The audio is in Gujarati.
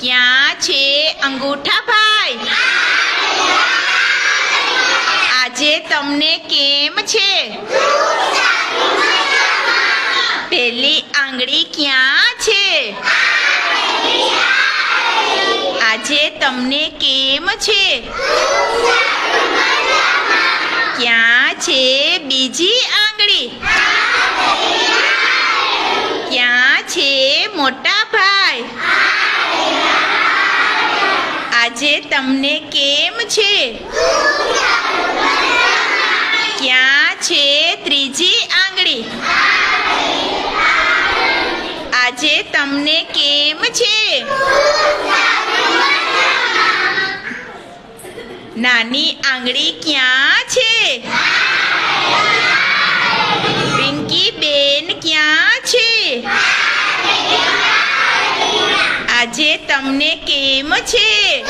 ક્યાં છે અંગૂઠાભાઈ આજે તમને કેમ છે? પેલી આંગળી ક્યાં છે? આજે તમને કેમ છે? ક્યાં છે બીજી આંગળી? ક્યાં છે મોટા ભાઈ? આજે તમને કેમ છે? ક્યાં છે ત્રીજી આંગળી? આજે તમને કેમ છે? નાની આંગળી ક્યાં છે પિંકી બેન ક્યાં છે આજે તમને કેમ છે?